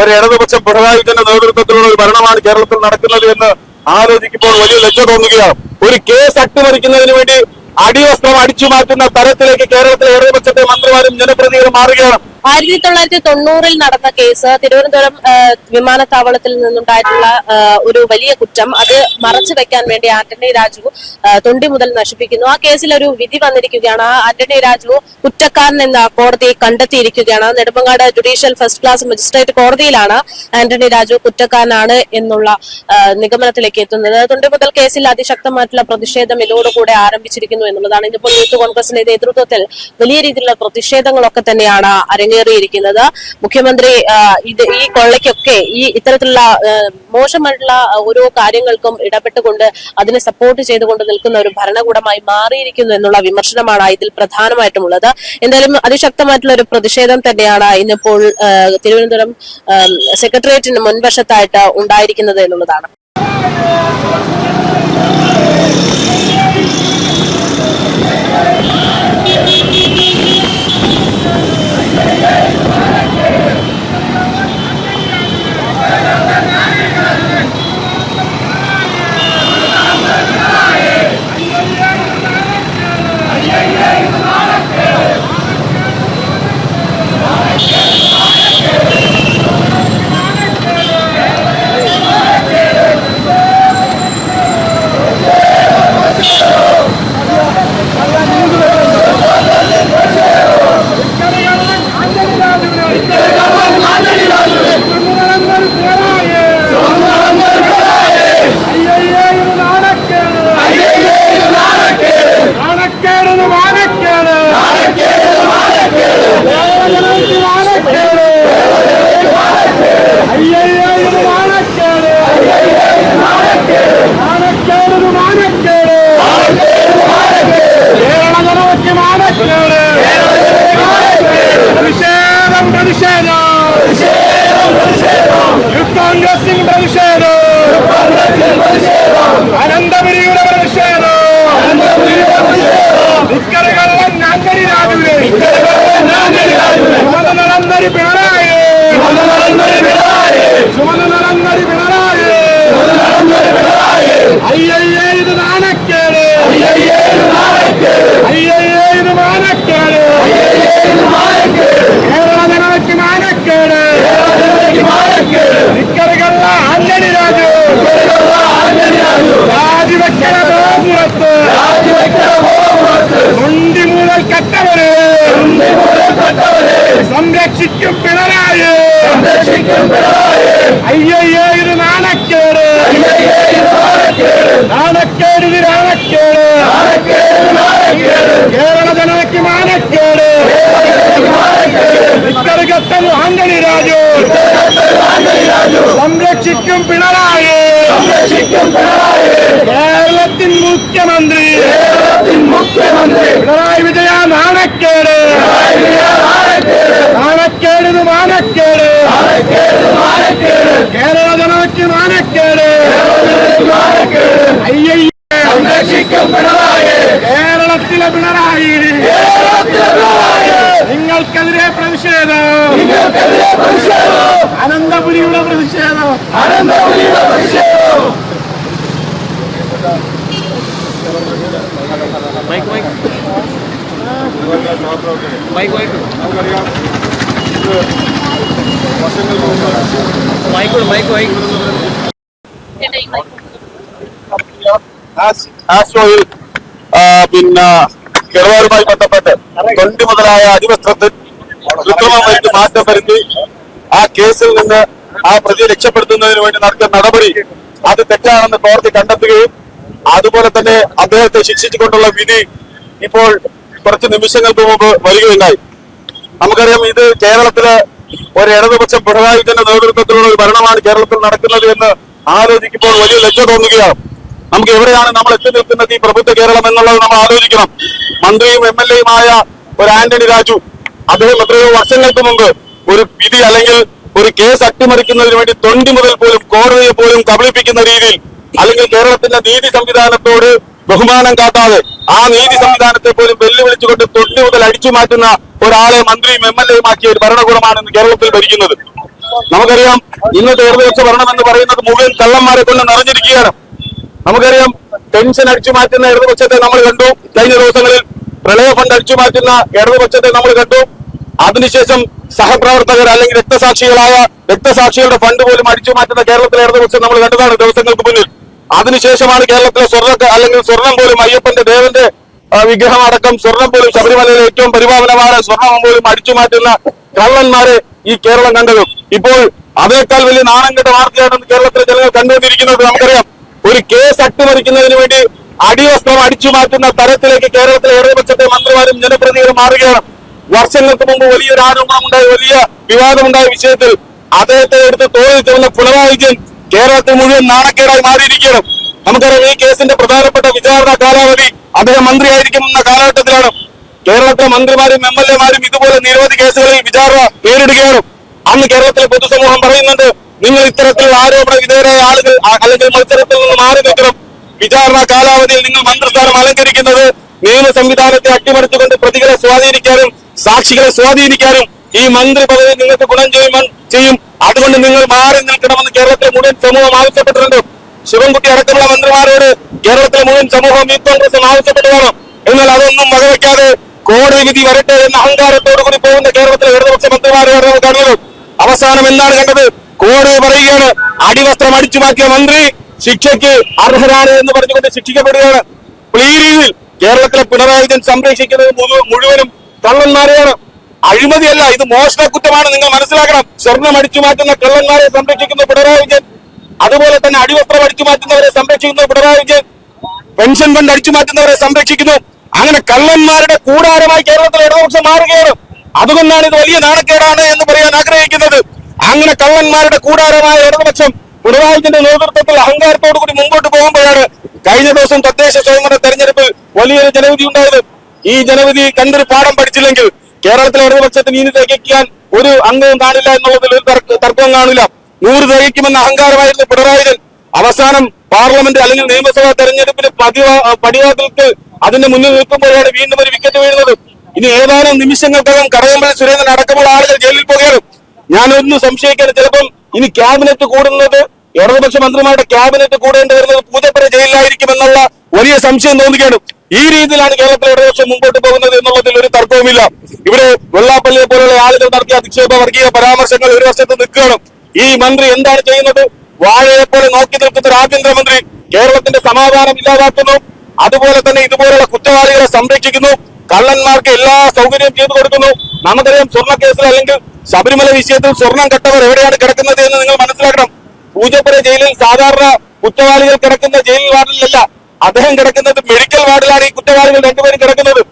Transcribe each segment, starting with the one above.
ഒരു ഇടതുപക്ഷ പിണറായിന്റെ നേതൃത്വത്തിലുള്ള ഒരു ഭരണമാണ് കേരളത്തിൽ നടക്കുന്നത് എന്ന് ആലോചിക്കുമ്പോൾ വലിയ ലജ്ജ തോന്നുകയാണ്. ഒരു കേസ് അട്ടിമറിക്കുന്നതിന് വേണ്ടി അടിവസ്ത്രം അടിച്ചു മാറ്റുന്ന തരത്തിലേക്ക് കേരളത്തിലെ ഇടതുപക്ഷത്തെ മന്ത്രിമാരും ജനപ്രതിനിധികളും മാറുകയാണ്. ആയിരത്തി തൊള്ളായിരത്തി തൊണ്ണൂറിൽ നടന്ന കേസ് തിരുവനന്തപുരം വിമാനത്താവളത്തിൽ നിന്നുണ്ടായിട്ടുള്ള ഒരു വലിയ കുറ്റം. അത് മറച്ചു വെക്കാൻ വേണ്ടി ആന്റണി രാജു തൊണ്ടി മുതൽ നശിപ്പിക്കുന്നു. ആ കേസിൽ ഒരു വിധി വന്നിരിക്കുകയാണ്. ആ ആന്റണി രാജു കുറ്റക്കാരൻ എന്ന് കോടതി കണ്ടെത്തിയിരിക്കുകയാണ്. Nedumangad judicial first class magistrate കോടതിയിലാണ് ആന്റണി രാജു കുറ്റക്കാരനാണ് എന്നുള്ള നിഗമനത്തിലേക്ക് എത്തുന്നത്. തൊണ്ടി മുതൽ കേസിൽ അതിശക്തമായിട്ടുള്ള പ്രതിഷേധം ഇതോടുകൂടെ ആരംഭിച്ചിരിക്കുന്നു എന്നുള്ളതാണ് ഇന്നിപ്പോൾ യൂത്ത് കോൺഗ്രസിന്റെ നേതൃത്വത്തിൽ വലിയ രീതിയിലുള്ള പ്രതിഷേധങ്ങളൊക്കെ തന്നെയാണ് അരങ്ങേറിയിരിക്കുന്നത്. മുഖ്യമന്ത്രി ഇത് ഈ കൊള്ളയ്ക്കൊക്കെ ഈ ഇത്തരത്തിലുള്ള മോശമായിട്ടുള്ള ഓരോ കാര്യങ്ങൾക്കും ഇടപെട്ടുകൊണ്ട് അതിനെ സപ്പോർട്ട് ചെയ്തുകൊണ്ട് നിൽക്കുന്ന ഒരു ഭരണകൂടമായി മാറിയിരിക്കുന്നു എന്നുള്ള വിമർശനമാണ് ഇതിൽ പ്രധാനമായിട്ടുമുള്ളത്. എന്തായാലും അതിശക്തമായിട്ടുള്ള ഒരു പ്രതിഷേധം തന്നെയാണ് ഇന്നിപ്പോൾ തിരുവനന്തപുരം സെക്രട്ടേറിയറ്റിന് മുൻവശത്തായിട്ട് ഉണ്ടായിരിക്കുന്നത് എന്നുള്ളതാണ്. Amen. സംരക്ഷിക്കും പിണറായി. അയ്യയ്യേ ഇത് നാണക്കേട്. നാണക്കേട്. ഇത് നാണക്കേട്. കേരള ജനതയ്ക്ക് മാനക്കേട്. നിക്കറ് കെട്ടൽ ആന്റണി രാജു. സംരക്ഷിക്കും പിണറായി. കേരളത്തിൻ മുഖ്യമന്ത്രി. പിണറായി വിജയ നാണക്കേട്. നാണക്കേട്. മാനക്കേട് കേരള ജനതയ്ക്ക് മാനക്കേട് കേരളത്തിലെ പിണറായി. നിങ്ങൾക്കെതിരെ പ്രതിഷേധം. അനന്തപുരിയുടെ പ്രതിഷേധം. ആസ്ട്രോയിൽ പിന്നെ കിളവാറുമായി ബന്ധപ്പെട്ട് തൊണ്ടി മുതലായ അടിവസ്ത്രത്തിൽ കൃത്രിമമായിട്ട് മാറ്റം വരുത്തി ആ കേസിൽ നിന്ന് ആ പ്രതിയെ രക്ഷപ്പെടുത്തുന്നതിന് വേണ്ടി നടത്തിയ നടപടി അത് തെറ്റാണെന്ന് കോടതി കണ്ടെത്തുകയും അതുപോലെ തന്നെ അദ്ദേഹത്തെ ശിക്ഷിച്ചുകൊണ്ടുള്ള വിധി ഇപ്പോൾ കുറച്ച് നിമിഷങ്ങൾക്ക് മുമ്പ് വരികയുണ്ടായി. നമുക്കറിയാം ഇത് കേരളത്തിൽ ഒരു ഇടതുപക്ഷ പിണറായിന്റെ നേതൃത്വത്തിലുള്ള ഒരു ഭരണമാണ് കേരളത്തിൽ നടക്കുന്നത് എന്ന് ആലോചിക്കുമ്പോൾ വലിയ ലജ്ജ തോന്നുകയാണ്. നമുക്ക് എവിടെയാണ് നമ്മൾ എത്തി നിൽക്കുന്നത് ഈ പ്രബുദ്ധ കേരളം എന്നുള്ളത് നമ്മൾ ആലോചിക്കണം. മന്ത്രിയും എം എൽ എയുമായ ഒരു ആന്റണി രാജു അദ്ദേഹം എത്രയോ വർഷങ്ങൾക്ക് മുമ്പ് ഒരു വിധി അല്ലെങ്കിൽ ഒരു കേസ് അട്ടിമറിക്കുന്നതിന് വേണ്ടി തൊണ്ടി മുതൽ പോലും കോടതിയെ പോലും കബളിപ്പിക്കുന്ന രീതിയിൽ അല്ലെങ്കിൽ കേരളത്തിന്റെ നീതി സംവിധാനത്തോട് ബഹുമാനം കാട്ടാതെ ആ നീതി സംവിധാനത്തെ പോലും വെല്ലുവിളിച്ചുകൊണ്ട് തൊണ്ടി മുതൽ അടിച്ചു മാറ്റുന്ന ഒരാളെ മന്ത്രിയും എം എൽ എയും ആക്കിയ ഒരു ഭരണകൂടമാണ് ഇന്ന് കേരളത്തിൽ ഭരിക്കുന്നത്. നമുക്കറിയാം ഇന്നത്തെ ഇടതുപക്ഷ ഭരണം എന്ന് പറയുന്നത് മുഴുവൻ കള്ളന്മാരെ കൊണ്ട് നിറഞ്ഞിരിക്കുകയാണ്. നമുക്കറിയാം പെൻഷൻ അടിച്ചു മാറ്റുന്ന ഇടതുപക്ഷത്തെ നമ്മൾ കണ്ടു. കഴിഞ്ഞ ദിവസങ്ങളിൽ പ്രളയ ഫണ്ട് അടിച്ചു മാറ്റുന്ന ഇടതുപക്ഷത്തെ നമ്മൾ കണ്ടു. അതിനുശേഷം സഹപ്രവർത്തകർ അല്ലെങ്കിൽ രക്തസാക്ഷികളായ രക്തസാക്ഷികളുടെ ഫണ്ട് പോലും അടിച്ചു മാറ്റുന്ന കേരളത്തിലെ ഇടതുപക്ഷം നമ്മൾ കണ്ടതാണ് ദിവസങ്ങൾക്ക് മുന്നിൽ. അതിനുശേഷമാണ് കേരളത്തിലെ സ്വർണ അല്ലെങ്കിൽ സ്വർണം പോലും അയ്യപ്പന്റെ ദേവന്റെ വിഗ്രഹം അടക്കം സ്വർണം പോലും ശബരിമലയിലെ ഏറ്റവും പരിപാവനമായ സ്വർണം പോലും അടിച്ചു മാറ്റുന്ന കള്ളന്മാരെ ഈ കേരളം കണ്ടത്. ഇപ്പോൾ അതേക്കാൾ വലിയ നാണം കെട്ട വാർത്തയാണെന്ന് കേരളത്തിലെ ജനങ്ങൾ കണ്ടുകൊണ്ടിരിക്കുന്നത് നമുക്കറിയാം. ഒരു കേസ് അട്ടിമറിക്കുന്നതിന് വേണ്ടി അടിവസ്ത്രം അടിച്ചു മാറ്റുന്ന തരത്തിലേക്ക് കേരളത്തിലെ ഇടതുപക്ഷത്തെ മന്ത്രിമാരും ജനപ്രതിനിധികളും മാറുകയാണ്. വർഷങ്ങൾക്ക് മുമ്പ് വലിയൊരു ആരോപണം ഉണ്ടായ വലിയ വിവാദമുണ്ടായ വിഷയത്തിൽ അദ്ദേഹത്തെ എടുത്ത് തോളിൽ ചെന്ന പിണറായി വിജയൻ കേരളത്തിൽ മുഴുവൻ നാണക്കേടായി മാറിയിരിക്കണം നമുക്കറിയാം ഈ കേസിന്റെ പ്രധാനപ്പെട്ട വിചാരണ കാലാവധി അദ്ദേഹം മന്ത്രിയായിരിക്കുമെന്ന കാലഘട്ടത്തിലാണ്. കേരളത്തിലെ മന്ത്രിമാരും എം എൽ എമാരും ഇതുപോലെ നിരവധി കേസുകളിൽ വിചാരണ നേരിടുകയാണ് അന്ന് കേരളത്തിലെ പൊതുസമൂഹം പറയുന്നുണ്ട് നിങ്ങൾ ഇത്തരത്തിലുള്ള ആരോപണ വിധേയരായ ആളുകൾ അല്ലെങ്കിൽ മത്സരത്തിൽ നിന്ന് മാറി നിൽക്കണം. വിചാരണ കാലാവധിയിൽ നിങ്ങൾ മന്ത്രിസ്ഥാനം അലങ്കരിക്കുന്നത് നിയമ സംവിധാനത്തെ അട്ടിമറിച്ചുകൊണ്ട് പ്രതികളെ സ്വാധീനിക്കാനും സാക്ഷികളെ സ്വാധീനിക്കാനും ഈ മന്ത്രി പദവി നിങ്ങൾക്ക് ഗുണം ചെയ്യും ചെയ്യും. അതുകൊണ്ട് നിങ്ങൾ മാറി നിൽക്കണമെന്ന് കേരളത്തിലെ മുഴുവൻ സമൂഹം ആവശ്യപ്പെട്ടിട്ടുണ്ട്. ശിവൻകുട്ടി അടക്കമുള്ള മന്ത്രിമാരോട് കേരളത്തിലെ മുഴുവൻ സമൂഹം യൂത്ത് കോൺഗ്രസും ആവശ്യപ്പെട്ടതാണ് എന്നാൽ അതൊന്നും വകവയ്ക്കാതെ കോടതി വിധി വരട്ടെ എന്ന അഹങ്കാരത്തോടു കൂടി പോകുന്ന കേരളത്തിലെ ഇടതുപക്ഷ മന്ത്രിമാരെയാണ് നമ്മൾ അവസാനം എന്താണ് കണ്ടത്? കോടതി പറയുകയാണ് അടിവസ്ത്രം അടിച്ചു മാറ്റിയ മന്ത്രി ശിക്ഷയ്ക്ക് അർഹരാണ് എന്ന് പറഞ്ഞുകൊണ്ട് ശിക്ഷിക്കപ്പെടുകയാണ്. രീതിയിൽ കേരളത്തിലെ പിണറായി വിജയൻ സംരക്ഷിക്കുന്നത് മുഴുവനും കള്ളന്മാരെയാണ്. അഴിമതിയല്ല ഇത് മോഷണ കുറ്റമാണ് നിങ്ങൾ മനസ്സിലാക്കണം. സ്വർണം അടിച്ചു മാറ്റുന്ന കള്ളന്മാരെ സംരക്ഷിക്കുന്ന പിണറായി വിജയൻ അതുപോലെ തന്നെ അടിവസ്ത്രം അടിച്ചു മാറ്റുന്നവരെ സംരക്ഷിക്കുന്ന പിണറായി വിജയൻ പെൻഷൻ ഫണ്ട് അടിച്ചു മാറ്റുന്നവരെ സംരക്ഷിക്കുന്നു. അങ്ങനെ കള്ളന്മാരുടെ കൂടാരമായി കേരളത്തിലെ ഇടതുപക്ഷം മാറുകയാണ്. അതുകൊണ്ടാണ് ഇത് വലിയ നാണക്കേടാണ് എന്ന് പറയാൻ ആഗ്രഹിക്കുന്നത്. അങ്ങനെ കള്ളന്മാരുടെ കൂടാരമായ ഇടതുപക്ഷം പിണറായി വിജയന്റെ നേതൃത്വത്തിൽ അഹങ്കാരത്തോടു കൂടി മുമ്പോട്ട് പോകുമ്പോഴാണ് കഴിഞ്ഞ ദിവസം തദ്ദേശ സ്വയംഭരണ തെരഞ്ഞെടുപ്പിൽ വലിയൊരു ജനവിധി ഉണ്ടായത്. ഈ ജനവിധി കണ്ടൊരു പാഠം പഠിച്ചില്ലെങ്കിൽ കേരളത്തിലെ ഇടതുപക്ഷത്തിന് ഇനി തികയ്ക്കാൻ ഒരു അംഗവും കാണില്ല എന്നുള്ളതിൽ ഒരു തർക്ക- തർക്കവും കാണില്ല. നൂറ് തികയ്ക്കുമെന്ന അഹങ്കാരമായിരുന്നു പിണറായി വിജയൻ. അവസാനം പാർലമെന്റ് അല്ലെങ്കിൽ നിയമസഭാ തെരഞ്ഞെടുപ്പിന് പതിവാ പടിവാതിൽക്ക് അതിന്റെ മുന്നിൽ നിൽക്കുമ്പോഴാണ് വീണ്ടും ഒരു വിക്കറ്റ് വീഴുന്നത്. ഇനി ഏതാനും നിമിഷങ്ങൾക്കകം കടകംപള്ളി സുരേന്ദ്രൻ അടക്കമുള്ള ആളുകൾ ജയിലിൽ പോകുകയാണ് ഞാനൊന്നും സംശയിക്കാൻ ചിലപ്പം ഇനി ക്യാബിനറ്റ് കൂടുന്നത് ഇടതുപക്ഷ മന്ത്രിമാരുടെ ക്യാബിനറ്റ് കൂടേണ്ടി വരുന്നത് പൂജപ്പുര ജയിലിലായിരിക്കും എന്നുള്ള വലിയ സംശയം തോന്നുകയാണ്. ഈ രീതിയിലാണ് കേരളത്തിലെ ഇടതുപക്ഷം മുമ്പോട്ട് പോകുന്നത് എന്നുള്ളതിൽ തർക്കവുമില്ല ഇവിടെ വെള്ളാപ്പള്ളിയെ പോലുള്ള ആളുകൾ നടത്തിയ അധിക്ഷേപ വർഗീയ പരാമർശങ്ങൾ ഒരു വശത്ത് നിൽക്കുകയാണ്. ഈ മന്ത്രി എന്താണ് ചെയ്യുന്നത്? വാഴയെ പോലെ നോക്കി നിൽക്കുന്ന ഒരു ആഭ്യന്തരമന്ത്രി കേരളത്തിന്റെ സമാധാനം ഇല്ലാതാക്കുന്നു. അതുപോലെ തന്നെ ഇതുപോലുള്ള കുറ്റവാളികളെ സംരക്ഷിക്കുന്നു. കള്ളന്മാർക്ക് എല്ലാ സൗകര്യവും ചെയ്തു കൊടുക്കുന്നു. നമുക്കറിയാം സ്വർണ കേസിൽ അല്ലെങ്കിൽ ശബരിമല വിഷയത്തിൽ സ്വർണം കെട്ടവർ എവിടെയാണ് കിടക്കുന്നത് എന്ന് നിങ്ങൾ മനസ്സിലാക്കണം. പൂജപ്പുര ജയിലിൽ സാധാരണ കുറ്റവാളികൾ കിടക്കുന്ന ജയിൽ വാർഡിലല്ല. അദ്ദേഹം കിടക്കുന്നത് മെഡിക്കൽ വാർഡിലാണ് ഈ കുറ്റവാളികൾ രണ്ടുപേരും കിടക്കുന്നത്.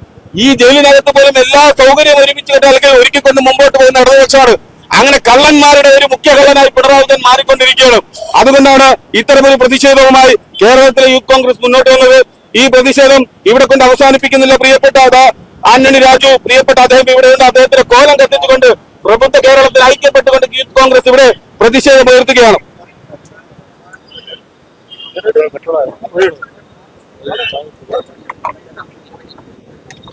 ഈ ജയിലിനകത്ത് പോലും എല്ലാ സൗകര്യവും ഒരുമിച്ച് കെട്ടി അല്ലെങ്കിൽ ഒരുക്കിക്കൊണ്ട് മുമ്പോട്ട് പോകുന്ന ഇടതുപക്ഷമാണ്. അങ്ങനെ കള്ളന്മാരുടെ ഒരു മുഖ്യ കള്ളനായി പിണറായി വിജയൻ മാറിക്കൊണ്ടിരിക്കുകയാണ്. അതുകൊണ്ടാണ് ഇത്തരമൊരു പ്രതിഷേധവുമായി കേരളത്തിലെ യൂത്ത് കോൺഗ്രസ് മുന്നോട്ട് വന്നത്. ഈ പ്രതിഷേധം ഇവിടെ കൊണ്ട് അവസാനിപ്പിക്കുന്നില്ല പ്രിയപ്പെട്ട ആന്റണി രാജു പ്രിയപ്പെട്ട അദ്ദേഹം ഇവിടെ നിന്ന് അദ്ദേഹത്തിന്റെ കോലം കത്തിച്ചുകൊണ്ട് പ്രബുദ്ധ കേരളത്തിൽ ഐക്യപ്പെട്ടുകൊണ്ട് യൂത്ത് കോൺഗ്രസ് ഇവിടെ പ്രതിഷേധം ഉയർത്തുകയാണ്.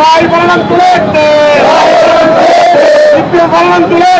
ভাই বলরাম তুলে সিপিএম বলরাম তুলে